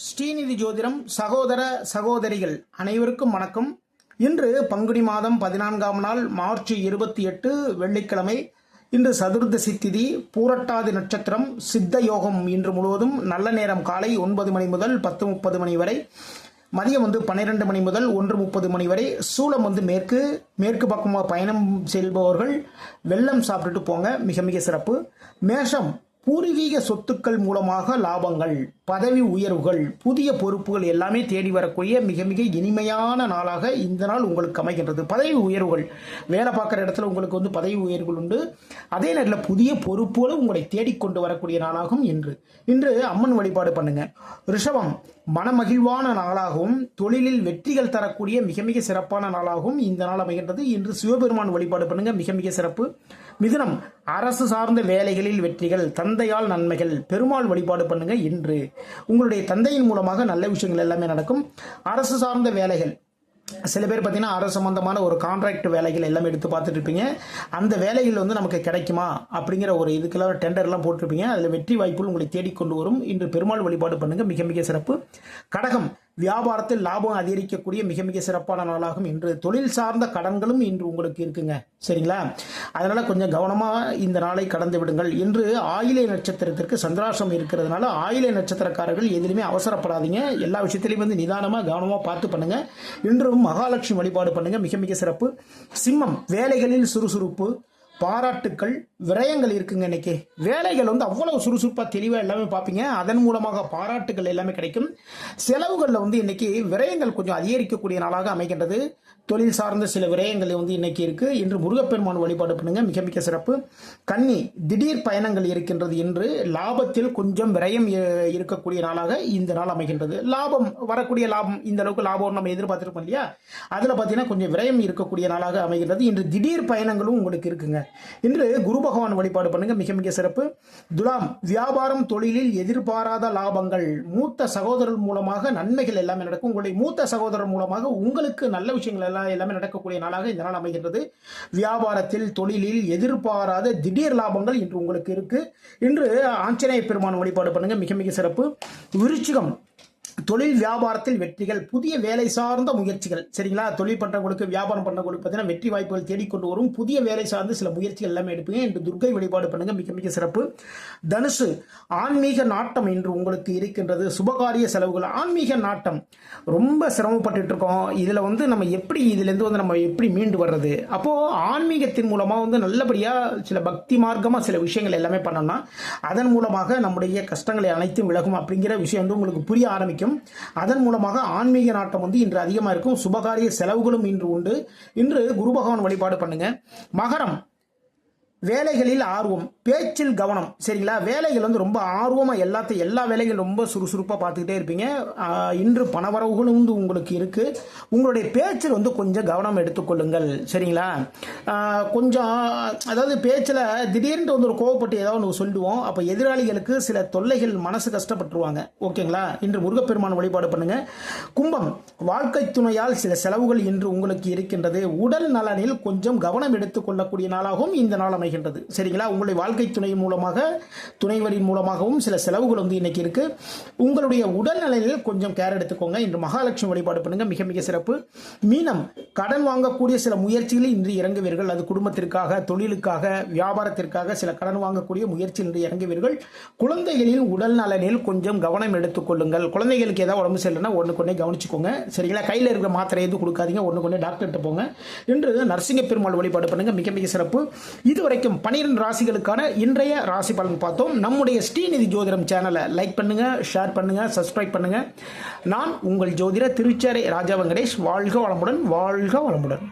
ஸ்ரீநிதி ஜோதிடம் சகோதர சகோதரிகள் அனைவருக்கும் வணக்கம். இன்று பங்குனி மாதம் பதினான்காம் நாள் மார்ச் இருபத்தி எட்டு வெள்ளிக்கிழமை. இன்று சதுர்தசி திதி பூரட்டாதி நட்சத்திரம் சித்த யோகம் இன்று முழுவதும் நல்ல நேரம் காலை ஒன்பது மணி முதல் பத்து முப்பது மணி வரை. மதியம் வந்து பன்னிரெண்டு மணி முதல் ஒன்று முப்பது மணி வரை. சூளம் வந்து மேற்கு மேற்கு பக்கமாக பயணம் செல்பவர்கள் வெள்ளம் சாப்பிட்டுட்டு போங்க மிக மிக சிறப்பு. மேஷம் பூர்வீக சொத்துக்கள் மூலமாக லாபங்கள். பதவி உயர்வுகள் புதிய பொறுப்புகள் எல்லாமே தேடி வரக்கூடிய மிக மிக இனிமையான நாளாக இந்த நாள் உங்களுக்கு அமைகின்றது. பதவி உயர்வுகள். வேலை பார்க்குற இடத்துல உங்களுக்கு வந்து பதவி உயர்வுகள் உண்டு. அதே நேரத்தில் புதிய பொறுப்புகளும் உங்களை தேடிக்கொண்டு வரக்கூடிய நாளாகும் இன்று. இன்று அம்மன் வழிபாடு பண்ணுங்க. ரிஷபம் மனமகிழ்வான நாளாகவும் தொழிலில் வெற்றிகள் தரக்கூடிய மிக மிக சிறப்பான நாளாகவும் இந்த நாள் அமைகின்றது. இன்று சிவபெருமான் வழிபாடு பண்ணுங்க. மிக மிக சிறப்பு. மிதுனம் அரசு சார்ந்த வேலைகளில் வெற்றிகள் தந்தையால் நன்மைகள் பெருமாள் வழிபாடு பண்ணுங்க இன்று. உங்களுடைய தந்தையின் மூலமாக நல்ல விஷயங்கள் எல்லாமே நடக்கும். அரசு சார்ந்த வேலைகள். சில பேர் பார்த்தீங்கன்னா அரசு சம்பந்தமான ஒரு கான்ட்ராக்ட் வேலைகள் எல்லாமே எடுத்து பார்த்துட்டு இருப்பீங்க. அந்த வேலைகள் வந்து நமக்கு கிடைக்குமா? அப்படிங்கிற ஒரு இதுக்கெல்லாம் டெண்டர்லாம் போட்டிருப்பீங்க. அதில் வெற்றி வாய்ப்புகள் உங்களை தேடிக்கொண்டு வரும். இன்று பெருமாள் வழிபாடு பண்ணுங்கள் மிக மிக சிறப்பு. கடகம். வியாபாரத்தில் லாபம் அதிகரிக்கக்கூடிய மிக மிக சிறப்பான நாளாகும். இன்று தொழில் சார்ந்த கடன்களும் இன்று உங்களுக்கு இருக்குங்க. சரிங்களா? அதனால கொஞ்சம் கவனமாக இந்த நாளை கடந்து விடுங்கள். இன்று ஆயிலை நட்சத்திரத்திற்கு சந்திராசம் இருக்கிறதுனால ஆயிலை நட்சத்திரக்காரர்கள் எதிலுமே அவசரப்படாதீங்க. எல்லா விஷயத்திலையும் வந்து நிதானமாக கவனமாக பார்த்து பண்ணுங்க. இன்றும் மகாலட்சுமி வழிபாடு பண்ணுங்க. மிக மிக சிறப்பு. சிம்மம் வேலைகளில் சுறுசுறுப்பு. பாராட்டுக்கள் விரயங்கள் இருக்குங்க இன்னைக்கு. வேலைகள் வந்து அவ்வளவு சுறுசுறுப்பாக தெளிவாக எல்லாமே பார்ப்பீங்க. அதன் மூலமாக பாராட்டுகள் எல்லாமே கிடைக்கும். செலவுகளில் வந்து இன்னைக்கு விரயங்கள் கொஞ்சம் அதிகரிக்கக்கூடிய நாளாக அமைகின்றது. தொழில் சார்ந்த சில விரயங்கள் வந்து இன்னைக்கு இருக்கு. இன்று முருகப்பெருமான் வழிபாடு பண்ணுங்க. மிக மிக சிறப்பு. கன்னி திடீர் பயணங்கள் இருக்கின்றது என்று லாபத்தில் கொஞ்சம் விரயம் இருக்கக்கூடிய நாளாக இந்த நாள் அமைகின்றது. லாபம் வரக்கூடிய லாபம் இந்த அளவுக்கு லாபம் நம்ம எதிர்பார்த்துருப்போம் இல்லையா? அதில் பார்த்தீங்கன்னா கொஞ்சம் விரயம் இருக்கக்கூடிய நாளாக அமைகின்றது. இன்று திடீர் பயணங்களும் உங்களுக்கு இருக்குங்க. இன்று குரு பகவான் வழிபாடு பண்ணுங்க. மிக மிக சிறப்பு. துலாம் வியாபாரம் தொழிலில் எதிர்பாராத லாபங்கள். மூத்த சகோதரர் மூலமாக நன்மைகள் எல்லாமே நடக்கும். உங்களுடைய மூத்த சகோதரர் மூலமாக உங்களுக்கு நல்ல விஷயங்கள் எல்லாம் எல்லாமே நடக்கக்கூடிய நாளாக இந்த நாள் அமைகின்றது. வியாபாரத்தில் தொழிலில் எதிர்பாராத திடீர் லாபங்கள் இன்று உங்களுக்கு இருக்கு. இன்று ஆஞ்சநேய பெருமான் வழிபாடு பண்ணுங்க. மிக மிக சிறப்பு. விருச்சிகம் தொழில் வியாபாரத்தில் வெற்றிகள் புதிய வேலை சார்ந்த முயற்சிகள். சரிங்களா? தொழில் பண்றவங்களுக்கு வியாபாரம் பண்றவங்களுக்கு பார்த்தீங்கன்னா வெற்றி வாய்ப்புகள் தேடிக்கொண்டு வரும். புதிய வேலை சார்ந்து சில முயற்சிகள் எல்லாமே எடுப்பீங்க. என்று துர்க்கை வழிபாடு பண்ணுங்க. மிக மிக சிறப்பு. தனுசு ஆன்மீக நாட்டம் இன்று உங்களுக்கு இருக்கின்றது. சுபகாரிய செலவுகள் ஆன்மீக நாட்டம். ரொம்ப சிரமப்பட்டுட்டு இருக்கோம் இதுல வந்து நம்ம எப்படி இதுலேருந்து வந்து நம்ம எப்படி மீண்டு வர்றது? அப்போ ஆன்மீகத்தின் மூலமா வந்து நல்லபடியா சில பக்தி மார்க்கமா சில விஷயங்கள் எல்லாமே பண்ணோம்னா அதன் மூலமாக நம்முடைய கஷ்டங்களை அனைத்தும் விலகும் அப்படிங்கிற விஷயம் வந்து உங்களுக்கு புரிய ஆரம்பிக்கும். அதன் மூலமாக ஆன்மீக நாட்டம் வந்து இன்று அதிகமாக இருக்கும். சுபகாரிய செலவுகளும் இன்று உண்டு. இன்று குரு பகவான் வழிபாடு பண்ணுங்க. மகரம். வேலைகளில் ஆர்வம் பேச்சில் கவனம். சரிங்களா? வேலைகள் வந்து ரொம்ப ஆர்வமாக எல்லாத்தையும் எல்லா வேலைகளும் ரொம்ப சுறுசுறுப்பாக பார்த்துக்கிட்டே இருப்பீங்க. இன்று பணவரவுகளும் வந்து உங்களுக்கு இருக்குது உங்களுடைய பேச்சில் வந்து கொஞ்சம் கவனம் எடுத்துக்கொள்ளுங்கள் சரிங்களா? கொஞ்சம் அதாவது பேச்சில் திடீர்னு வந்து ஒரு கோவப்பட்டு ஏதாவது ஒன்று சொல்லுவோம். அப்போ எதிராளிகளுக்கு சில தொல்லைகள் மனசு கஷ்டப்பட்டுருவாங்க. ஓகேங்களா? இன்று முருகப்பெருமான் வழிபாடு பண்ணுங்கள் கும்பம் வாழ்க்கை துணையால் சில செலவுகள் இன்று உங்களுக்கு இருக்கின்றது. உடல் நலனில் கொஞ்சம் கவனம் எடுத்துக்கொள்ளக்கூடிய நாளாகவும் இந்த நாள் அமைகின்றது சரிங்களா? உங்களுடைய வாழ்க்கை துணை மூலமாக துணைவரின் மூலமாகவும் சில செலவுகள் வந்து இன்னைக்கு இருக்கு. உங்களுடைய உடல் நலனில் கொஞ்சம் கேர் எடுத்துக்கோங்க. இன்று மகாலட்சுமி வழிபாடு பண்ணுங்க. மிக மிக சிறப்பு. மீனம் கடன் வாங்கக்கூடிய சில முயற்சிகளில் இன்று இறங்குவீர்கள். அது குடும்பத்திற்காக தொழிலுக்காக வியாபாரத்திற்காக சில கடன் வாங்கக்கூடிய முயற்சியில் இன்று இறங்குவீர்கள். குழந்தைகளின் உடல் நலனில் கொஞ்சம் கவனம் எடுத்துக்கொள்ளுங்கள் குழந்தைகளுக்கு ஏதாவது உடம்பு சரியில்லைன்னா ஒன்று கொண்டே கவனிச்சுக்கோங்க. சரிங்களா? கையில் இருக்கிற மாத்திரை எதுவும் கொடுக்காதீங்க. ஒன்று கொண்டே டாக்டர்கிட்ட போங்க. இன்று நரசிங்க பெருமாள் வழிபாடு பண்ணுங்க. மிக மிக சிறப்பு. கிடைக்கும் பனிரெண்டு ராசிகளுக்கான இன்றைய ராசி பலன் பார்த்தோம். நம்முடைய ஸ்ரீநிதி ஜோதிடம் சேனலை லைக் பண்ணுங்க ஷேர் பண்ணுங்க சப்ஸ்கிரைப் பண்ணுங்க. நான் உங்கள் ஜோதிட திருச்சேரை ராஜா வெங்கடேஷ். வாழ்க வளமுடன் வாழ்க வளமுடன்.